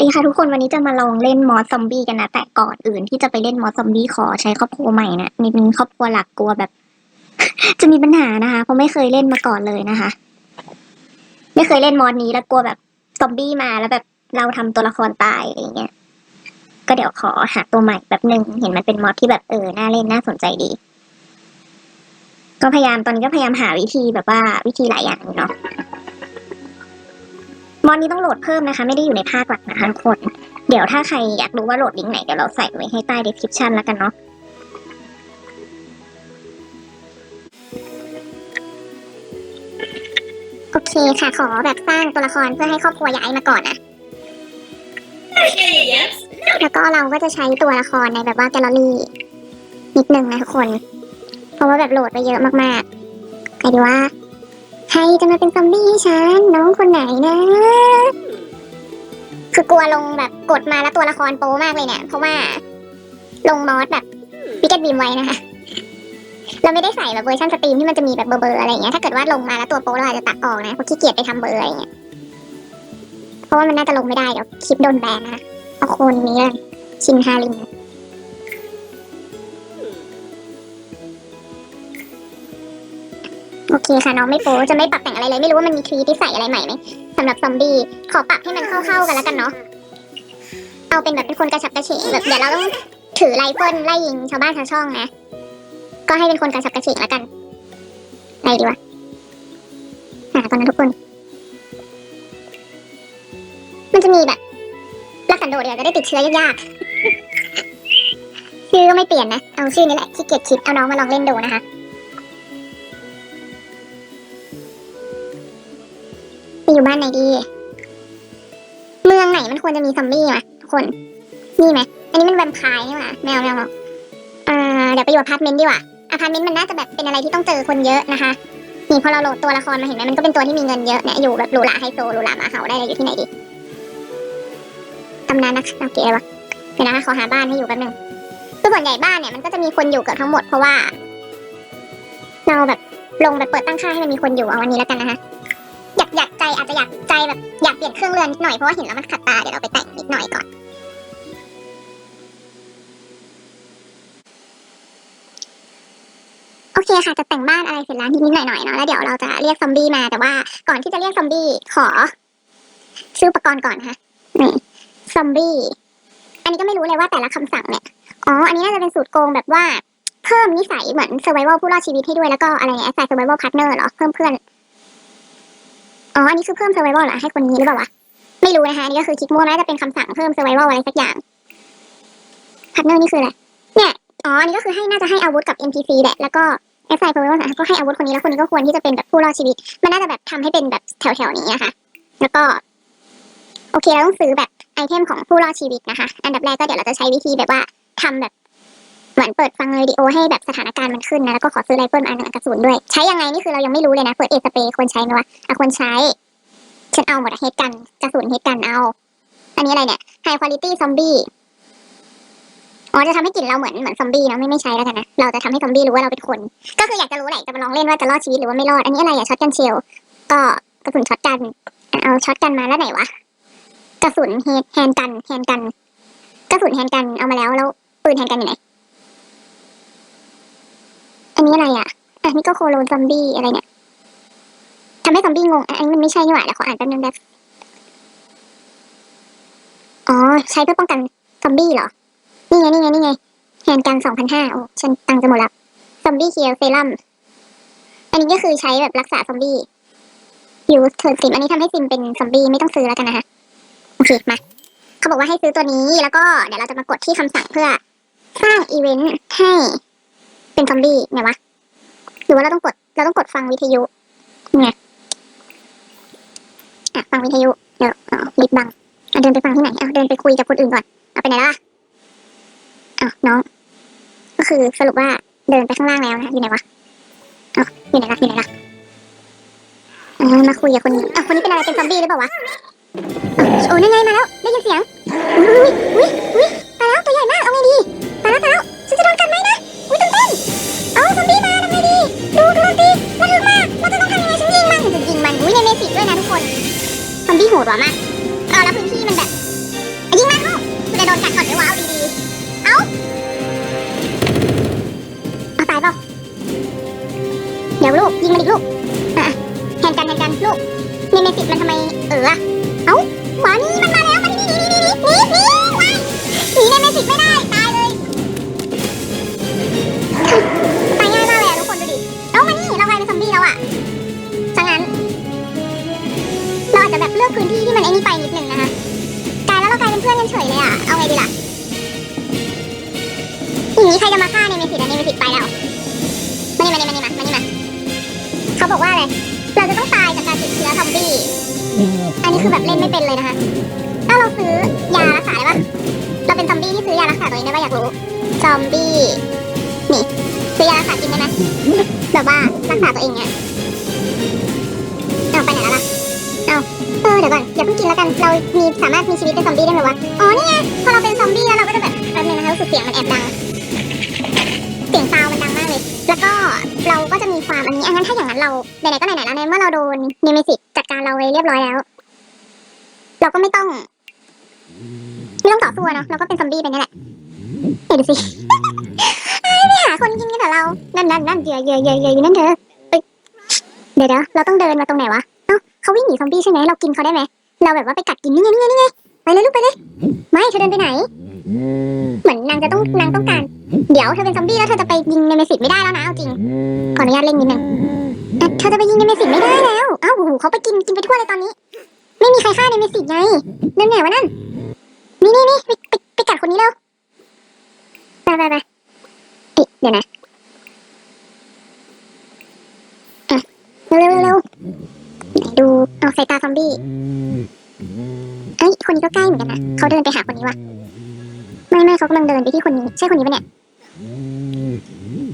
ดีค่ะทุกคนวันนี้จะมาลองเล่นมอสซอมบี้กันนะ แต่ก่อนอื่นที่จะไปเล่นมอสซอมบี้ขอใช้ครอบครัวใหม่นะนิดนึงครอบครัวหลักกลัวแบบ จะมีปัญหานะคะเพราะไม่เคยเล่นมาก่อนเลยนะคะ ไม่เคยเล่นมอสนี้แล้วกลัวแบบซอมบี้มาแล้วแบบเราทำตัวละครตายอะไรอย่างเงี้ยก็เดี๋ยวขอหาตัวใหม่แบบหนึ่งเห็นมันเป็นมอสที่แบบเออน่าเล่นน่าสนใจดี ก็พยายามตอนนี้ก็พยายามหาวิธีแบบว่าวิธีหลายอย่างเนาะ มอนนี้ต้องโหลดเพิ่มนะคะ ไม่ได้อยู่ในภาคหลักนะคะทุกคน เดี๋ยวถ้าใครอยากรู้ว่าโหลดลิงก์ไหนเดี๋ยวเราใส่ไว้ให้ใต้ description แล้วกันเนาะโอเคค่ะขอแบบสร้างตัวละครเพื่อให้ครอบครัวย้ายมาก่อนนะ Okay, yes. แล้วก็เราก็จะใช้ตัวละครในแบบว่าแกลเลอรี่ นิดนึงนะทุกคน เพราะว่าแบบโหลดไปเยอะมากๆใครดีว่าใค รจะมาเป็นซอมบี้ให้ฉัน น้องคนไหนนะคือกลัวลงแบบกดมาแล้วตัวละครโป๊มากเลยเนี่ย เพราะว่า ลงมอสแบบวิกเก็ตบีมไว้นะคะ เราไม่ได้ใส่แบบเวอร์ชันสตรีมที่มันจะมีแบบเบอร์อะไรอย่างเงี้ย ถ้าเกิดว่าลงมาแล้วตัวโป๊เราอาจจะตัดออกนะเพราะขี้เกียจไปทำเบอร์อะไรเงี้ย เพราะว่ามันน่าจะลงไม่ได้เดี๋ยวคลิปโดนแบนนะคะเอาโคนนี้ชินฮาริน โอเคค่ะน้องไม่โป๊จะไม่ปรับแต่งอะไรเลยไม่รู้ว่ามันมีทรีที่ใส่อะไรใหม่ไหมสำหรับซอมบี้ขอปรับให้มันเข้าๆกันแล้วกันเนาะเอาเป็นแบบเป็นคนกระฉับกระเฉงแบบเดี๋ยวเราต้องถือไรเฟิลไล่ยิงชาวบ้านชาวช่องนะก็ให้เป็นคนกระฉับกระเฉงแล้วกันอะไรดีวะหาตอนนั้นทุกคน มันจะมีแบบรักสันโดษเดี๋ยวจะได้ติดเชื้อยากๆชื่อก็ไม่เปลี่ยนนะ เอาชื่อนี่แหละขี้เกียจคิดเอาน้องมาลองเล่นดูนะคะ อยู่บ้านไหนดี เมืองไหนมันควรจะมีซอมบี้วะทุกคนนี่ไหมอันนี้มันแวมไพร์นี่หว่าแมวแมวเนาะอ่าเดี๋ยวไปอยู่อพาร์ตเมนต์ดีกว่าอพาร์ตเมนต์มันน่าจะแบบเป็นอะไรที่ต้องเจอคนเยอะนะคะนี่พอเราโหลดตัวละครมาเห็นไหมมันก็เป็นตัวที่มีเงินเยอะเนี่ยอยู่แบบหรูหราไฮโซหรูหราหมาเห่าได้เลยอยู่ที่ไหนดีตำนานนักโอเคเลยวะเดี๋ยวนะคะขอหาบ้านให้อยู่แป๊บนึงคือส่วนใหญ่บ้านเนี่ยมันก็จะมีคนอยู่เกือบทั้งหมดเพราะว่า เราแบบลงแบบเปิดตั้งค่าให้มันมีคนอยู่เอาวันนี้แล้วกันนะคะ อยากอยากใจอาจจะอยากใจแบบอยากเปลี่ยนเครื่องเรือนนิดหน่อยเพราะว่าเห็นแล้วมันขัดตาเดี๋ยวเราไปแต่งนิดหน่อยก่อน โอเคค่ะจะแต่งบ้านอะไรเสร็จแล้วนิดนิดหน่อยหน่อยเนาะแล้วเดี๋ยวเราจะเรียกซอมบี้มาแต่ว่าก่อนที่จะเรียกซอมบี้ขอชื่ออุปกรณ์ก่อนนะคะนี่ซอมบี้อันนี้ก็ไม่รู้เลยว่าแต่ละคำสั่งเนี่ยอ๋ออันนี้น่าจะเป็นสูตรโกงแบบว่าเพิ่มนิสัยเหมือน survival ผู้รอดชีวิตให้ด้วยแล้วก็อะไรเนี่ย assign survival partner เหรอเพิ่มเพื่อน อ๋อ อันนี้คือเพิ่ม survival เหรอให้คนนี้หรือเปล่าวะ ไม่รู้นะคะอันนี่ก็คือคลิกมั่วน่าจะเป็นคำสั่งเพิ่ม survival อะไรสักอย่าง partner นี่คืออะไร เนี่ย อ๋อ อันนี้ก็คือให้น่าจะให้อาวุธกับ NPC แหละ แล้วก็ assign survival นะก็ให้อาวุธคนนี้แล้วคนนี้ก็ควรที่จะเป็นแบบผู้รอดชีวิต มันน่าจะแบบทำให้เป็นแบบแถวๆนี้นะคะ แล้วก็ โอเคเราต้องซื้อแบบไอเทมของผู้รอดชีวิตนะคะ อันดับแรกก็เดี๋ยวเราจะใช้วิธีแบบว่าทำแบบ มือนเปิดฟังเรดิโอให้แบบสถานการณ์มันขึ้นนะแล้วก็ขอซื้อไรเฟิลอันหนึ่งอันกระสุนด้วย ใช้ยังไงนี่คือเรายังไม่รู้เลยนะเปิดเอสเปย์ควรใช้ไหมวะอะควรใช้ฉันเอาหมดเฮดกันกระสุนเฮดกันเอา อันนี้อะไรเนี่ย High Quality Zombie อ๋อจะทำให้กลิ่นเราเหมือนเหมือนซอมบี้เนาะไม่ไม่ใช้แล้วกันนะเราจะทำให้ซอมบี้รู้ว่าเราเป็นคน ก็คืออยากจะรู้แหละจะมาลองเล่นว่าจะรอดชีวิตหรือว่าไม่รอดอันนี้อะไรอะช็อตกันเชลก็กระสุนช็อตกัน เอาช็อตกันมาแล้วไหนวะกระสุนเฮดแฮนกันแฮนกันกระสุนแฮนกันเอามาแล้วแล้วปืนแฮนกันอยู่ไหน อันนี้อะไรอะอันนี้ก็โคโลนซอมบี้อะไรเนี่ยทำให้ซอมบี้งงอะอันนี้มันไม่ใช่นี่หว่าเดี๋ยวขออ่านแป๊บนึงแบบอ๋อ ใช้เพื่อป้องกันซอมบี้เหรอ นี่ไง นี่ไง นี่ไงแฮนกันสองพันห้าโอ้ฉันตังค์จะหมดละซอมบี้เคียวเซรั่ม อันนี้ก็คือใช้แบบรักษาซอมบี้ยูเทิร์นซิม อันนี้ทำให้ซิมเป็นซอมบี้ไม่ต้องซื้อแล้วกันนะคะโอเค มา เขาบอกว่าให้ซื้อตัวนี้แล้วก็เดี๋ยวเราจะมากดที่คำสั่งเพื่อ สร้างอีเวนต์ให้ เป็นซอมบี้ไงวะหรือว่าเราต้องกด เราต้องกดฟังวิทยุไงอะฟังวิทยุเดี๋ยวอ๋อลิดบังอะเดินไปฟังที่ไหนเอาเดินไปคุยกับคนอื่นก่อนเอาไปไหนล่ะอ้าวน้อง ก็คือสรุปว่าเดินไปข้างล่างแล้วนะอยู่ไหนวะอ้าวอยู่ไหนล่ะอยู่ไหนล่ะอมาคุยกับคนนี้อ้าวคนนี้เป็นอะไรเป็นซอมบี้หรือเปล่าวะโอ้นั่นไงมาแล้วได้ยินเสียงอุ้ยอุ้ยอุ้ยตายแล้วตัวใหญ่มากเอาไงดี สิด้วยนะทุกคนซอมบี้โหดว่ะมากเอแล้วพื้นที่มันแบบยิงมันลูกคุณจะโดนกัดก่อนหรือว่าเอาดีๆ เอาเอาตายป่ะเดี๋ยวลูกยิงมันอีกลูกอะแทนกันแทนกันลูกเนเมซิสมันทำไมเออเอ้าหวานี้มันมาแล้วมันนี่นี่นี่นี่นี่นี่นี่นี่เนเมซิสไม่ได้ มันไอ้นี่ไปนิดนึงนะคะกลายแล้วเรากลายเป็นเพื่อนกันเฉยเลยอะเอาไงดีล่ะอย่างนี้ใครจะมาฆ่าเนเมสิตอะเนเมสิตไปแล้วมานี่มานี่มานี่มามานี่มาเขาบอกว่าอะไร เราจะต้องตายจากการติดเชื้อซอมบี้ อันนี้คือแบบเล่นไม่เป็นเลยนะคะถ้าเราซื้อยารักษาได้ปะเราเป็นซอมบี้ที่ซื้อยารักษาตัวเองได้ปะอยากรู้ ซอมบี้นี่ซื้อยารักษากินได้ไหมแบบว่ารักษาตัวเองเนี่ยเอาไปไหนแล้วล่ะเอาเออเดี๋ยวก่อนอย่าเพิ่งกินแล้วกัน เรามีสามารถมีชีวิตเป็นซอมบี้ได้ไหมวะ อ๋อนี่ไงพอเราเป็นซอมบี้แล้วเราก็จะแบบแป๊บนึงนะคะรู้สึกเสียงมันแอบดัง เสียงซาวมันดังมากเลย แล้วก็เราก็จะมีความอันนี้อันนั้นถ้าอย่างนั้นเราไหนๆก็ไหนๆแล้วในเมื่อเราโดนเนเมซิสจัดการเราไปเรียบร้อยแล้ว เราก็ไม่ต้องไม่ต้องต่อสู้เนาะเราก็เป็นซอมบี้ไปนี่แหละเห็นดูสิไอ้ไม่หาคนกินกันแต่เรา นั่นนั่นนั่นเยื่อเยื่อเยื่อเยออยู่นั่นเธอเดี๋ยวเดี๋ยวเราต้องเดินมาตรงไหนวะ เอ้าเขาวิ่งหนีซอมบี้ใช่ไหมเรากินเขาได้ไหมเราแบบว่าไปกัดกินนี่ไงนี่ไงนี่ไงไปเลยลูกไปเลย ไม่เธอเดินไปไหน เหมือนนางจะต้องนางต้องการ เดี๋ยวเธอเป็นซอมบี้แล้วเธอจะไปยิงเนเมซิสไม่ได้แล้วนะเอาจริงขออนุญาตเล่นนิดนึงแต่เธอจะไปยิงเนเมซิสไม่ได้แล้วเอ้าโอ้โหเขาไปกินกินไปทั่วเลยตอนนี้ ไม่มีใครฆ่าเนเมซิสไงนั่นไหนวะนั่นนี่นี่นี่ไปไปไปกัดคนนี้เร็วไปไปไปเอ๊ะเดี๋ยวนะอะเร็วเร็วเร็วเร็วไหน ดูเอาใส่ตาซอมบี้เอ้ยคนนี้ก็ใกล้เหมือนกันนะเขาเดินไปหาคนนี้ว่ะไม่ไม่เขากำลังเดินไปที่คนนี้ ใช่คนนี้ปะเนี่ย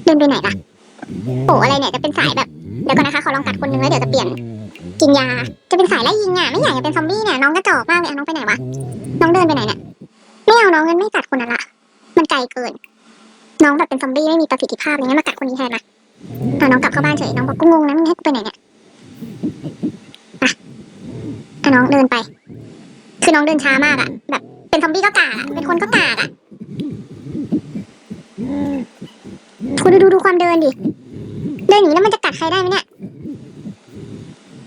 เดินไปไหนล่ะโอ้อะไรเนี่ยจะเป็นสายแบบเดี๋ยวก่อนนะคะขอลองกัดคนนึงแล้วเดี๋ยวจะเปลี่ยน กินยาจะเป็นสายไล่ยิงอะไม่อยากจะเป็นซอมบี้เนี่ยน้องกระจอกมากเลยน้องไปไหนวะน้องเดินไปไหนเนี่ยไม่เอาน้องงั้นไม่กัดคนนั้นละมันไกลเกิน น้องแบบเป็นซอมบี้ไม่มีประสิทธิภาพอะไรเงี้ยมากัดคนนี้แทนมาอะน้องกลับเข้าบ้านเฉยน้องบอกกูงงนะมึงให้กูไปไหนเนี่ยอะอะ น้องเดินไป คือน้องเดินช้ามากอะ แบบเป็นซอมบี้ก็กากอะเป็นคนก็กากอะคุณดูดูดูความเดินดิ เดินอย่างนี้แล้วมันจะกัดใครได้ไหมเนี่ย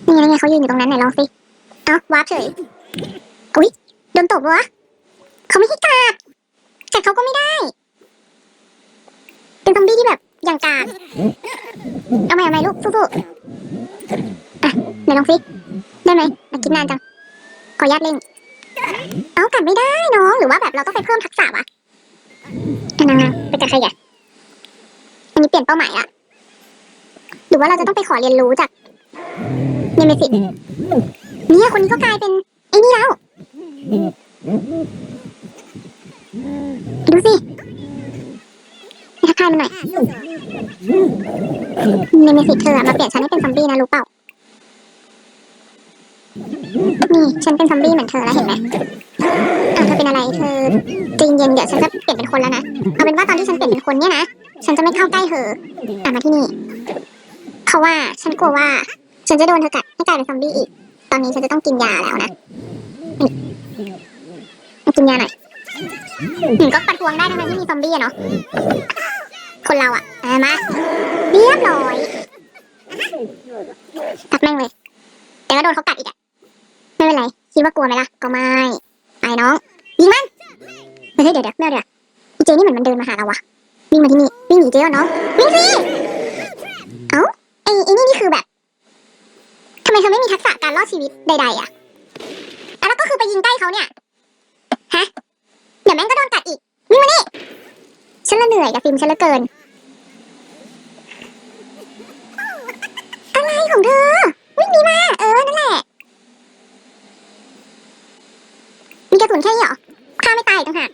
นี่ไงนี่ไงเขายืนอยู่ตรงนั้นไหนลองสิ เอ้าวาร์ปเฉย อุ้ยโดนตบเหรอวะเขาไม่ให้กัดกัดเขาก็ไม่ได้ เป็นซอมบี้ที่แบบอย่างกากเอาใหม่เอาใหม่ลูกสู้ๆอะไหนลองสิ ได้ไหมอะคิดนานจัง ขออนุญาตเล่น เอากัดไม่ได้น้องหรือว่าแบบเราต้องไปเพิ่มทักษะวะอะนางไปกัดใครอะอันนี้เปลี่ยนเป้าหมายละหรือว่าเราจะต้องไปขอเรียนรู้จากเนเมซิสเนี่ยคนนี้ก็กลายเป็นไอ้นี่แล้วดูสิทักทายมันหน่อยเนเมซิสเธอมาเปลี่ยนฉันให้เป็นซอมบี้นะรู้เปล่า นี่ฉันเป็นซอมบี้เหมือนเธอแล้วเห็นไหมอะเธอเป็นอะไรเธอใจเย็นเดี๋ยวฉันจะเปลี่ยนเป็นคนแล้วนะ เอาเป็นว่าตอนที่ฉันเปลี่ยนเป็นคนเนี่ยนะ ฉันจะไม่เข้าใกล้เธออะมาที่นี่ เพราะว่าฉันกลัวว่า ฉันจะโดนเธอกัดให้กลายเป็นซอมบี้อีก ตอนนี้ฉันจะต้องกินยาแล้วนะนี่กินยาหน่อยอืมก็ประท้วงได้ทั้งที่มีซอมบี้อะเนาะ คนเราอะมาเรียบร้อยตัดแม่งเลย แต่ก็โดนเขากัดอีกอะ เป็นไร คิดว่ากลัวไหมล่ะ ก็ไม่ ไปน้อง ยิงมัน เฮ้ยเดี๋ยวเดี๋ยวไม่เอาเดี๋ยวอีเจนี่เหมือนมันเดินมาหาเราวะวิ่งมาที่นี่วิ่งหนีเจ๊วะน้องวิ่งสิ เอ้าไอ้ไอ้นี่นี่คือแบบทำไมเธอไม่มีทักษะการรอดชีวิตใดๆอะอะแล้วก็คือไปยิงใกล้เขาเนี่ย ฮะ เดี๋ยวแม่งก็โดนกัดอีก วิ่งมานี่ฉันละเหนื่อยกับฟิล์มฉันลือเกิน อะไรของเธอ วิ่งหนีมา เออ นั่นแหละ มีกระสุนแค่นี้เหรอฆ่าไม่ตายอีกต่างหาก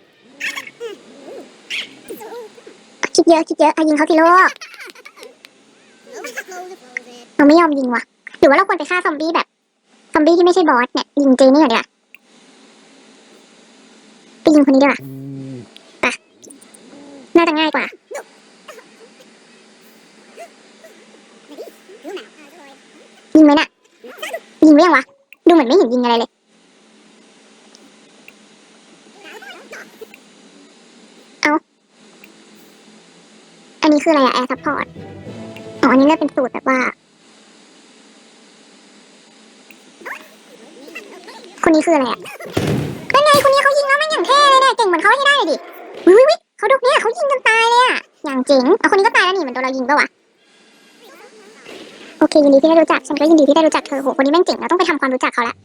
คิ ดเยอะคิดเยอะอะยิงเขาทีโลกเราไม่ยอมยิงว่ะหรือว่าเราควรไปฆ่าซอมบี้แบบซอมบี้ที่ไม่ใช่บอสเนี่ยยิงเจนี่ก่อนดีกว่าไปยิงคนนี้ดีกว่าไปน่าจะง่ายกว่ายิงไหมน่ะยิงไหมยังวะดูเหมือนไม่เห็นยิงอะไรเลย อันนี้ คืออะไรอะแอร์ซัพพอร์ตอ๋ออันนี้น่าเป็นสูตรแบบว่า คนนี้คืออะไรอะนั่นไงคนนี้เขายิงแล้วไม่งอย่างเท่เลยเนี่ยเก่งเหมือนเขาให้ได้เลยดิวิววิเขาดุเนี่ยเขายิงจนตายเลยอะอย่างเจ๋งเอาคนนี้ก็ตายแล้วนี่เหมือนโดนเรายิงปะวะโอเคยินดีที่ได้รู้จักฉันก็ยินดีที่ได้รู้จักเธอโหคนนี้แม่งเจ๋งเราต้องไปทำความรู้จักเขาละ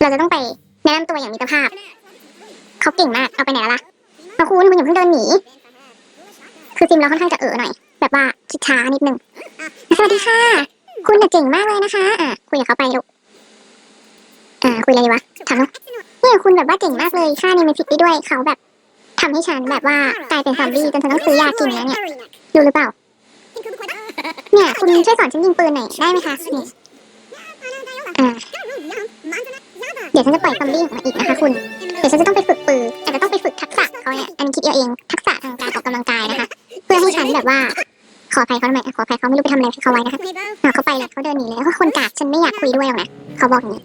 เราจะต้องไปแนะนำตัวอย่างมีตภาพเขาเก่งมากเอาไปไหนล้วล่ะมาคุณคุณอย่าเพิ่งเดินหนีคือซิมเราค่อนข้างจะเออหน่อย แบบว่าชิดช้านิดนึงสวัสดีค่ะ คุณน่ะเก่งมากเลยนะคะอะคุยกับเขาไปลูกอ่าคุยอะไรวะถามเนี่ยคุณแบบว่าเก่งมากเลยค่านิเมฟิกได้ด้วยเขาแบบทำให้ฉันแบบว่ากลายเป็นซอมบี้จนฉันต้องซื้อยากินแล้วเนี่ยรู้หรือเปล่า เนี่ยคุณช่วยสอนฉันยิงปืนหน่อยได้ไหมคะนี่อ่าเดี๋ยวฉันจะปล่อยซอมบี้ออกมาอีกนะคะคุณ เดี๋ยวฉันจะต้องไปฝึกปืนอาจจะต้องไปฝึกทักษะเขาเนี่ยอันนี้คิดเอาเองทักษะทางการออกกำลังกายนะคะ เพื่อให้ฉันแบบว่า ขออภัยเขาทำไมขออภัยเขาไม่รู้ไปทำอะไรเขาไว้นะคะอะเขาไปแล้วเขาเดินหนีแล้วเขาคนกากฉันไม่อยากคุยด้วยหรอกนะเขาบอกอย่างนี้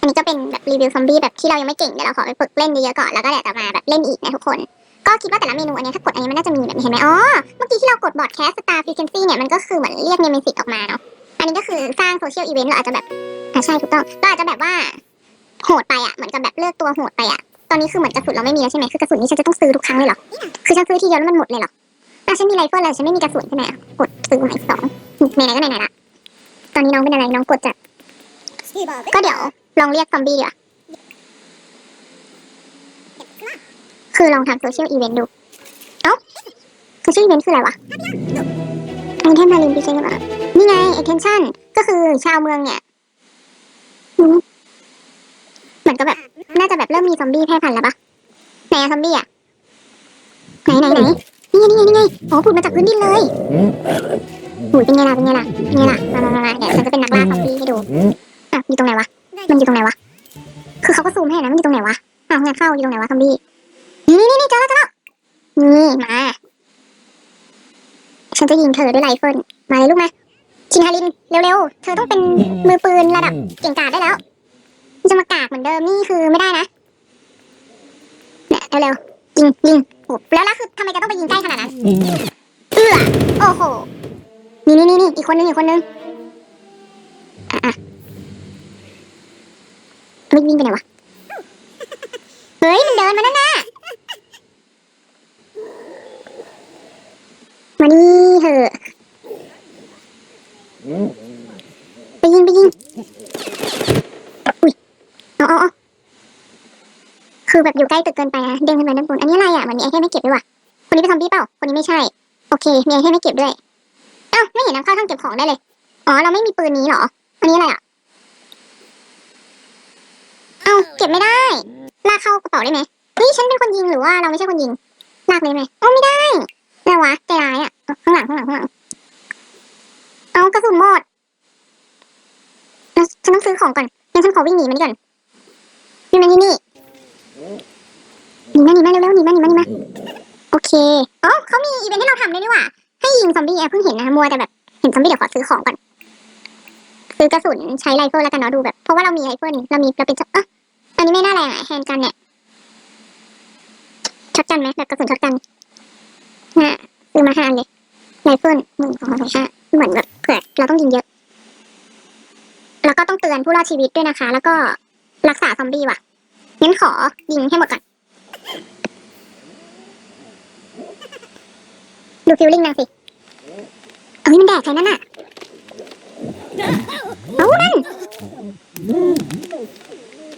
อันนี้ก็เป็นแบบรีวิวซอมบี้แบบที่เรายังไม่เก่งเดี๋ยวเราขอไปฝึกเล่นเยอะๆก่อนแล้วก็เดี๋ยวจะมาแบบเล่นอีกนะทุกคนก็คิดว่าแต่ละเมนูอันนี้ถ้ากดอันนี้มันน่าจะมีแบบนี้เห็นไหมอ๋อ เมื่อกี้ที่เรากดบอร์ดแคสตาร์ฟิเคนซี่เนี่ยมันก็คือเหมือนเรียกเนมิสิตออกมาเนาะ อันนี้ก็คือสร้างโซเชียลอีเวนต์เราอาจจะแบบอ่าใช่ถูกต้องเราอาจจะแบบว่าโหดไปอะ เหมือนกับแบบเลือกตัวโหดไปอะ ตอนนี้คือเหมือนกระสุนเราไม่มีแล้วใช่ไหมคือกระสุนนี้ฉันจะต้องซื้อทุกครั้งเลยเหรอ คือฉันซื้อทีเดียวแล้วมันหมดเลยเหรออ่ฉันมีไรเฟิลแล้วฉันไม่มีกระสุนใช่ไหมกดซื้อมาอีกสองไหนๆก็ไหนๆละ ตอนนี้น้องเป็นอะไรน้องกดจะก็เดี๋ยวลองเรียกซอมบี้ดีกว่าคือลองทำโซเชียลอีเวนต์ดู เอ้าโซเชียลอีเวนต์คืออะไรวะไอเทมพารินพิเศษเหรอนี่ไง attention ก็คือชาวเมืองเนี่ยมเหมือนกับแบบ น่าจะแบบเริ่มมีซอมบี้แพร่พันธุ์แล้วปะไหนอะซอมบี้อะไหนไหนไหนนี่ไงนี่ไงนี่ไงอ๋อผุดมาจากพื้นดินเลยหูยเป็นไงล่ะเป็นไงล่ะเป็นไงล่ะมามามามาเดี๋ยวฉันจะเป็นนักล่าซอมบี้ให้ดูอะอยู่ตรงไหนวะมันอยู่ตรงไหนวะคือเขาก็ซูมให้นะมันอยู่ตรงไหนวะอ้าวงานเข้าอยู่ตรงไหนวะซอมบี้นี่นี่นี่เจอแล้วเจอแล้วนี่มาฉันจะยิงเธอด้วยไรเฟิลมาเลยลูกมาชินฮารินเร็วๆเธอต้องเป็นมือปืนระดับเก่งกาจได้แล้ว จะมากากเหมือนเดิมนี่คือไม่ได้นะเนี่ยเร็วๆยิงยิงโอ้แล้วแล้วคือทำไมจะต้องไปยิงใกล้ขนาดนั้นเอื้อโอ้โหนี่นี่นี่อีกคนนึงอีกคนนึงอะอะไม่วิ่งไปไหนวะเฮ้ยมันเดินมานั่นน่ะมานี่เถอะไปยิงไปยิง อุ้ยเอาเอาเอา คือแบบอยู่ใกล้ตึกเกินไปนะเด้งขึ้นมาด้านบนอันนี้อะไรอะมันมีไอเทมไม่เก็บด้วยว่ะคนนี้เป็นซอมบี้เปล่าคนนี้ไม่ใช่ โอเค มีไอเทมไม่เก็บด้วยเอ้าไม่เห็นนำเข้าช่องเก็บของได้เลยอ๋อเราไม่มีปืนนี้หรออันนี้อะไรอะเอ้าเก็บไม่ได้ลากเข้ากระเป๋าได้ไหมเฮ้ยฉันเป็นคนยิงหรือว่าเราไม่ใช่คนยิงลากเลยไหมอ๋อไม่ได้อะไรวะใจร้ายอะข้างหลังข้างหลังข้างหลังเอากระสุนหมดฉันต้องซื้อของก่อนงั้นฉันขอวิ่งหนีมันก่อนนี่มานี่นี่ หนีมาหนีมาเร็วๆหนีมาหนีมาหนีมาโอเคอ๋อเขามีอีเวนต์ให้เราทำด้วยนี่หว่าให้ยิงซอมบี้แอบเพิ่งเห็นนะมัวแต่แบบเห็นซอมบี้เดี๋ยวขอซื้อของก่อนซื้อกระสุนใช้ไรเฟิลแล้วกันเนาะดูแบบเพราะว่าเรามีไรเฟิลเรามีเราเป็นอะอันนี้ไม่น่าแรงอะแฮนด์กันเนี่ยช็อตกันไหมแบบกระสุนช็อตกันน่ะซื้อมาห้าอันเลยไรเฟิลหนึ่งสองสามสห้าเหมือนแบบเผื่อเราต้องยิงเยอะ แล้วก็ต้องเตือนผู้รอดชีวิตด้วยนะคะ แล้วก็รักษาซอมบี้ว่ะ งั้นขอยิงให้หมดก่อน ดูฟิลลิ่งนางสิ เอ้ยมันแดดใครนั่นน่ะ เอ้านั่น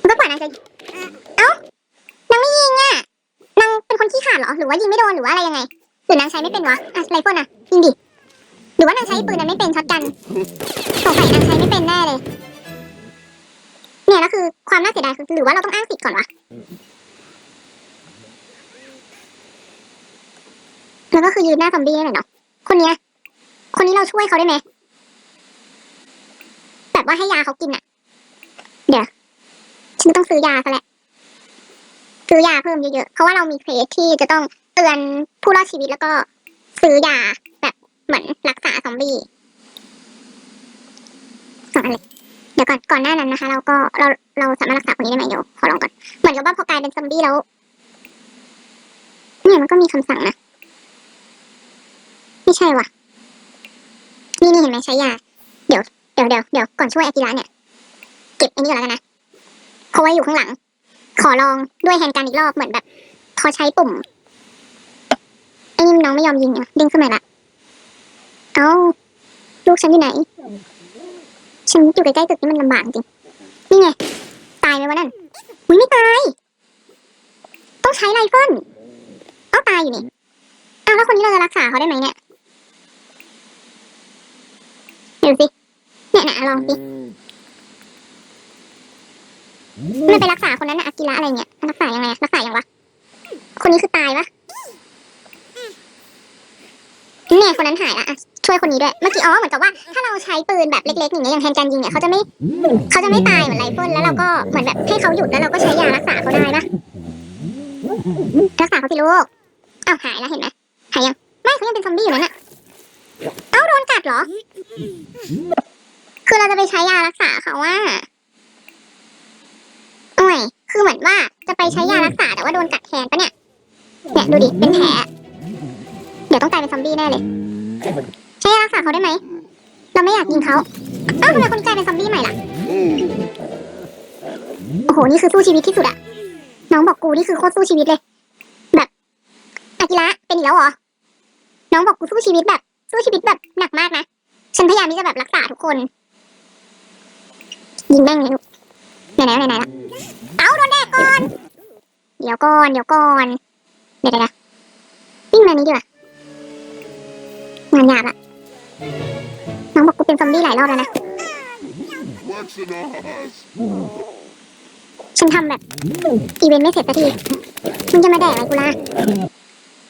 มันก็กว่านางจะเอ้านางไม่ยิงอะนางเป็นคนขี้ขาดเหรอ หรือว่ายิงไม่โดนหรือว่าอะไรยังไง หรือนางใช้ไม่เป็นวะอะไรเฟิลอะยิงดิ หรือว่านางใช้ปืนนั้นไม่เป็นช็อตกันสงสัยนางใช้ไม่เป็นแน่เลย เนี่ยแล้วคือความน่าเสียดายคือหรือว่าเราต้องอ้างสิทธิ์ก่อนวะแล้วก็คือยืนหน้าซอมบี้นั่นแหละเนาะคนเนี้ย คนนี้เราช่วยเขาได้ไหมแบบว่าให้ยาเขากินอะเดี๋ยวฉันต้องซื้อยาซะแหละซื้อยาเพิ่มเยอะๆเพราะว่าเรามีเคสที่จะต้องเตือนผู้รอดชีวิตแล้วก็ซื้อยาแบบเหมือนรักษาซอมบี้สองอันเลย ดี๋ยวก่อนก่อนหน้านั้นนะคะ เราก็เราเราสามารถรักษาคนนี้ได้ไหมเดี๋ยวขอลองก่อนเหมือนกับว่าพอกลายเป็นซอมบี้แล้วเนี่ยมันก็มีคำสั่งนะไม่ใช่ว่ะนี่นี่เห็นไหมใช้ยาเดี๋ยวเดี๋ยวเดี๋ยวเดี๋ยวก่อนช่วยอากิระเนี่ยเก็บไอ้นี่ก่อนแล้วกันนะเขาไว้อยู่ข้างหลัง ขอลองด้วยแฮนด์กันอีกรอบเหมือนแบบพอใช้ปุ่มไอ้นี่น้องไม่ยอมยิงอะดึงขึ้นมาละเอ้าลูกฉันอยู่ไหน ฉันอยู่ใกล้ๆตึกนี่มันลำบากจริง นี่ไง ตายไหมวะนั่นอุ้ยไม่ตาย ต้องใช้ไรเฟิลเอ้าตายอยู่นี่อ้าวแล้วคนนี้เราจะรักษาเขาได้ไหมเนี่ยเดี๋ยวสิ เนี่ยนะลองสิมันไปรักษาคนนั้นนะอากิระอะไรเงี้ยรักษายังไงรักษายังวะ คนนี้คือตายวะเนี่ยคนนั้นหายละอะ ช่วยคนนี้ด้วย เมื่อกี้อ๋อเหมือนกับว่าถ้าเราใช้ปืนแบบเล็กๆอย่างเงี้ยอย่างแทนการยิงเนี่ยเขาจะไม่เขาจะไม่ตายเหมือนไรเฟิลแล้วเราก็เหมือนแบบให้เขาหยุดแล้วเราก็ใช้ยารักษาเขาได้ปะรักษาเขาสิลูกอ้าวหายแล้วเห็นไหมหายยังไม่เขายังเป็นซอมบี้อยู่นั่นอะเอ้าโดนกัดเหรอ คือเราจะไปใช้ยารักษาเขาว่าโอ้ยคือเหมือนว่าจะไปใช้ยารักษาแต่ว่าโดนกัดแทนปะเนี่ยเนี่ยดูดิเป็นแผลเดี๋ยวต้องกลายเป็นซอมบี้แน่เลย ใช้ยรักษาเขาได้ไหม เราไม่อยากยิงเขาเอ้าทำไมคนกลายเป็นซอมบี้ใหม่ล่ะ โอ้โห นี่คือสู้ชีวิตที่สุดอะน้องบอกกูนี่คือโคตรสู้ชีวิตเลย แบบอากิระเป็นอีกแล้วเหรอ น้องบอกกูสู้ชีวิตแบบ สู้ชีวิตแบบหนักมากนะ ฉันพยายามที่จะแบบรักษาทุกคน ยิงแม่งเลยลูกไหนๆไหนๆไหนละเอาโดนแดกก่อน เดี๋ยวก่อน เดี๋ยวก่อน เดี๋ยวเดี๋ยววิ่งมานี้ดีกว่า ซอมบี้หลายรอบแล้วนะ ฉันทำแบบ อีเวนต์ไม่เสร็จสักที มึงจะมาแดกอะไรกูล่ะ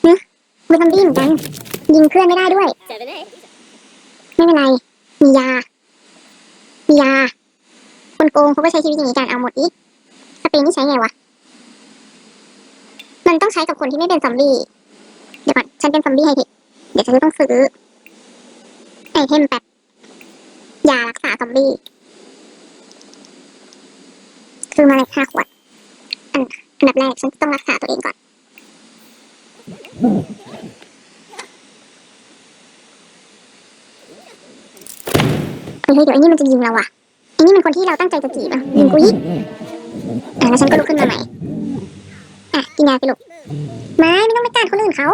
เนะกูซอมบี้เหมือนกัน ยิงเพื่อนไม่ได้ด้วย ไม่เป็นไร มียา มียา คนโกงเขาก็ใช้ชีวิตอย่างนี้กันเอาหมดอีกสเปนนี่ใช้ไงวะ มันต้องใช้กับคนที่ไม่เป็นซอมบี้ เดี๋ยวก่อน ฉันเป็นซอมบี้ไฮเทคเดี๋ยวฉันจะต้องซื้อไอเทมแบบยารักษาซอม บี้ซื้อมาเลยห้าขวด อันอันดับแรกฉันต้องรักษาตัวเองก่อน เฮ้ยเดี๋ยวไอ้นี่มันจะยิงเราว่ะไอ้นี่มันคนที่เราตั้งใจจะจีบอะยิงกูอีกอะแล้วฉันก็ลุกขึ้นมาใหม่ อะกินยาไปลูกไม่ไม่ต้องไปกัดคนอื่นเขา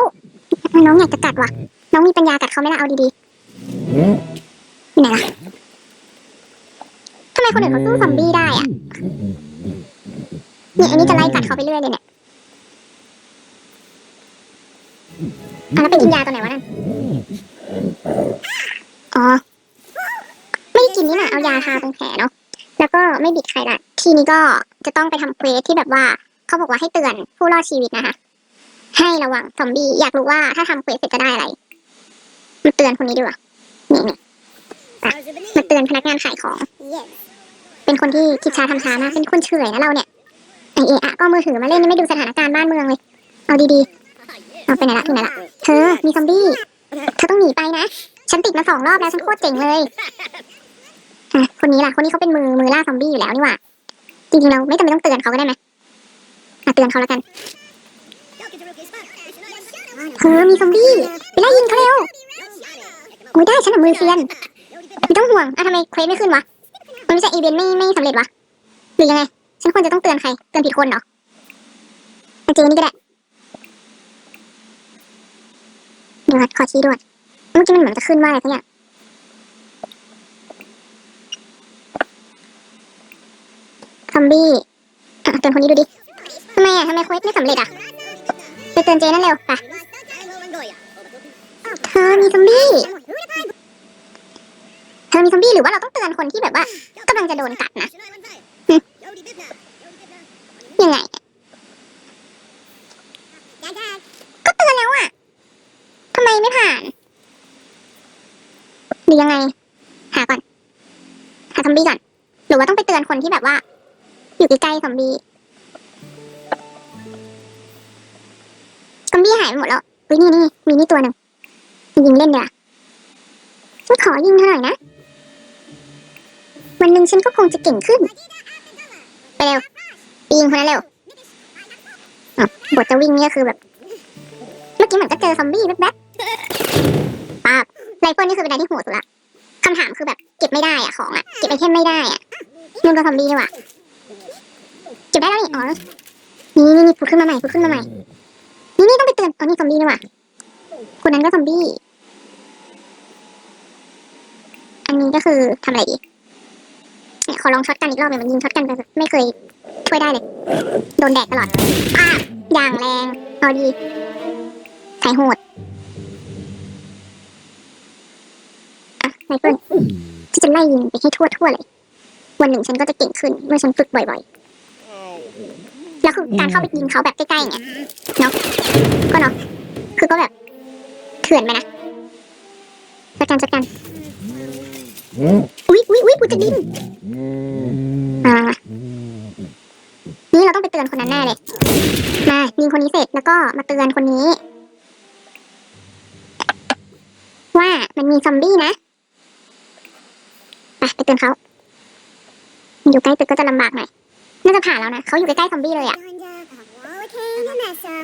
น้องอยากจะกัดว่ะ น้องมีปัญญากัดเขาไหมล่ะเอาดีๆอยู่ไหนล่ะทำไมคนอื่นเขาสู้ซอมบี้ได้อะเนี่ยอันนี้จะไล่กัดเขาไปเรื่อยเลยเนี่ยอะแล้วไปกินยาตัวไหนวะนั่นอ๋อ ไม่ได้กินนี่นะเอายาทาตรงแผลเนาะ แล้วก็ไม่บิดใครละทีนี้ก็จะต้องไปทำเควสที่แบบว่าเขาบอกว่าให้เตือนผู้รอดชีวิตนะคะ ให้ระวังซอมบี้อยากรู้ว่าถ้าทำเควสเสร็จจะได้อะไรมาเตือนคนนี้ดีกว่านี่นี่มาเตือนพนักงานขายของ เป็นคนที่คิดช้าทำช้ามากเป็นคนเฉยนะเราเนี่ยไอเอะอะก็มือถือมาเล่นไม่ดูสถานการณ์บ้านเมืองเลย เอาดีๆ เอาไปไหนละที่ไหนละ เธอ มีซอมบี้ เธอต้องหนีไปนะ ฉันติดมาสองรอบแล้วฉันโคตรเจ๋งเลยอะคนนี้ล่ะ คนนี้เขาเป็นมือมือล่าซอมบี้อยู่แล้วนี่หว่า จริงๆเราไม่จำเป็นต้องเตือนเขาก็ได้ไหมอะเตือนเขาแล้วกัน เธอมีซอมบี้ไปไล่ยิงเขาเร็วโอ้ยได้ฉันอะมือเซียนไม่ต้องห่วงอะทำไมเควสไม่ขึ้นวะ มันไม่ใช่อีเวนต์ไม่ไม่สำเร็จวะหรือยังไง ฉันควรจะต้องเตือนใคร เตือนผิดคนเหรอมาเจอนี่ก็ได้เดี๋ยวนขอชี้ด้วยเมื่อกี้มันเหมือนจะขึ้นว่าอะไรสักอย่างซอมบี้อะเตือนคนนี้ดูดิทำไมอะทำไมเควสไม่สำเร็จอะไปเตือนเจนั่นเร็วไปเธอมีซอมบี้ ธอมีซอมบี้หรือว่าเราต้องเตือนคนที่แบบว่ากำลังจะโดนกัดนะยังไงอะก็เตือนแล้วอะทำไมไม่ผ่านหรือยังไง หาก่อน หาซอมบี้ก่อน หรือว่าต้องไปเตือนคนที่แบบว่า อยู่ใกล้ๆซอมบี้ซอมบี้หายไปหมดแล้วเฮ้ยนี่นี่มีนี่ตัวหนึ่งยิงเล่นเดี๋ยวาฉันขอยิงเธอหน่อยนะ วันหนึ่งฉันก็คงจะเก่งขึ้น ไปเร็วปยิงคนนั้นเร็วอะบทจะวิ่งเนี่ยคือแบบ เมื่อกี้เหมือนก็เจอซอมบี้แป๊บๆป๊าบไรเฟิลนี่คือเป็นอะไรที่โหดสุดละคำถามคือแบบเก็บไม่ได้อะของอะเก็บไอเทมไม่ได้อะนุ่นก็ซอมบี้นี่ว่าเก็บได้แล้วนี่อ๋อนี่นี่นี่พูดขึ้นมาใหม่พูดขึ้นมาใหม่ นี่นี่ต้องไปเตือนอ๋อนี่ซอมบี้นี่ว่าคนนั้นก็ซอมบี้ อันนี้ก็คือทำอะไรดี ขอลองช็อตกันอีกรอบเลยมันยิงช็อตกันไปแบบไม่เคยช่วยได้เลย โดนแดดตลอดป้าอย่างแรงเอาดีสายโหดอะไรเฟิลที่จะไล่ยิงไปให้ทั่วทั่วเลย วันหนึ่งฉันก็จะเก่งขึ้นเมื่อฉันฝึกบ่อยๆ แล้วคือการเข้าไปยิงเขาแบบใกล้ๆเนี่ยเนาะก็เนาะคือก็แบบเถื่อนไปนะจัดการจัดการ อุ๊ยอุ๊ยอุ๊ยกูจะดิ้นอ่านี่เราต้องไปเตือนคนนั้นแน่เลย มายิงคนนี้เสร็จแล้วก็มาเตือนคนนี้ ว่ามันมีซอมบี้นะไปไปเตือนเขามันอยู่ใกล้ตึกก็จะลำบากหน่อยน่าจะผ่านแล้วนะเขาอยู่ใกล้ๆซอมบี้เลยอะ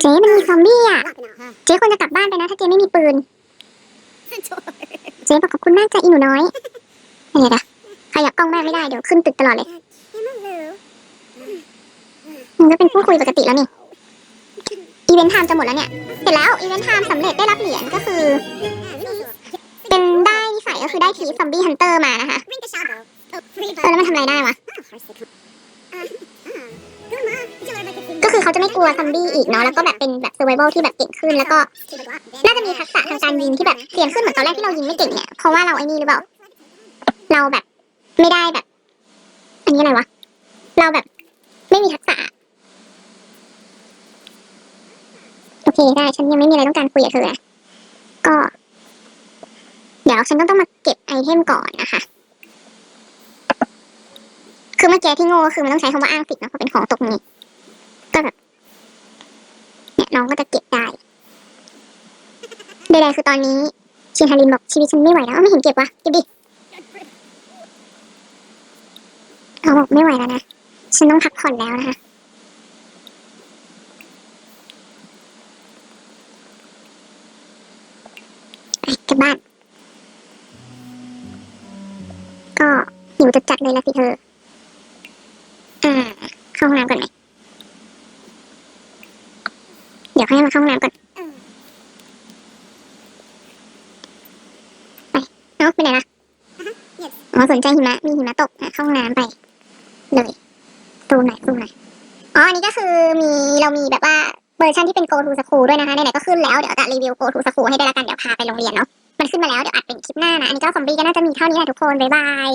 เจ๊มันมีซอมบี้อะ เจ๊ควรจะกลับบ้านไปนะ ถ้าเจ๊ไม่มีปืน เจ๊บอกขอบคุณมากจ้ะอีหนูน้อย เดี๋ยวนะขยับกล้องแม่ไม่ได้เดี๋ยวขึ้นตึกตลอดเลยมันก็เป็นพูดคุยปกติแล้วนี่ อีเวนต์ไทม์จะหมดแล้วเนี่ย เสร็จแล้วอีเวนต์ไทม์สำเร็จได้รับเหรียญก็คือ เป็นได้นิสัยก็คือได้ทีซอมบี้ฮันเตอร์มานะคะ เออแล้วมันทำอะไรได้วะ ก็คือเขาจะไม่กลัวซอมบี้อีกเนาะแล้วก็แบบเป็นแบบเซอร์ไวเที่แบบเก่งขึ้นแล้วก็ น่าจะมีทักษะทางการยิงที่แบบเปลี่ยนขึ้นเหมือนตอนแรกที่เรายิงไม่เก่งเนี่ยเพราะว่าเราไอ้นี่หรือเปล่า เราแบบ ไม่ได้แบบ อันนี้อะไรวะ เราแบบ ไม่มีทักษะ โอเคได้ ฉันยังไม่มีอะไรต้องการคุยกับเธอนะก็ เดี๋ยวฉันต้องต้องมาเก็บไอเทมก่อนนะคะ คือเมื่อกี้ที่โง่คือมันต้องใช้คำว่าอ้างสิทธิ์เนะเพราะเป็นของตกนี้ก็แบบเนี่ยน้องก็จะเก็บได้ใดๆคือตอนนี้ชินฮารินบอกชีวิตฉันไม่ไหวแล้วไม่เห็นเก็บวะเก็บดิ เขาบอกไม่ไหวแล้วนะ ฉันต้องพักผ่อนแล้วนะคะไปกลับบ้าน ก็หิวจะจัดเลยละสิเธอ อ่า เข้าห้องน้ำก่อนไหม เดี๋ยวให้มาเข้าห้องน้ำก่อน ไป เอ้าไปไหนล่ะอ๋อสนใจหิมะ มีหิมะตกอะเข้าห้องน้ำไป เลยตูมไหนตูมไหนอ๋อ อันนี้ก็คือมีเรามีแบบว่าเวอร์ชันที่เป็น go to school ด้วยนะคะไหนๆก็ขึ้นแล้วเดี๋ยวจะรีวิว go to school ให้ได้ละกันเดี๋ยวพาไปโรงเรียนเนาะมันขึ้นมาแล้วเดี๋ยวอัดเป็นคลิปหน้านะอันนี้ก็ซอมบี้ก็น่าจะมีเท่านี้แหละทุกคนบ๊ายบาย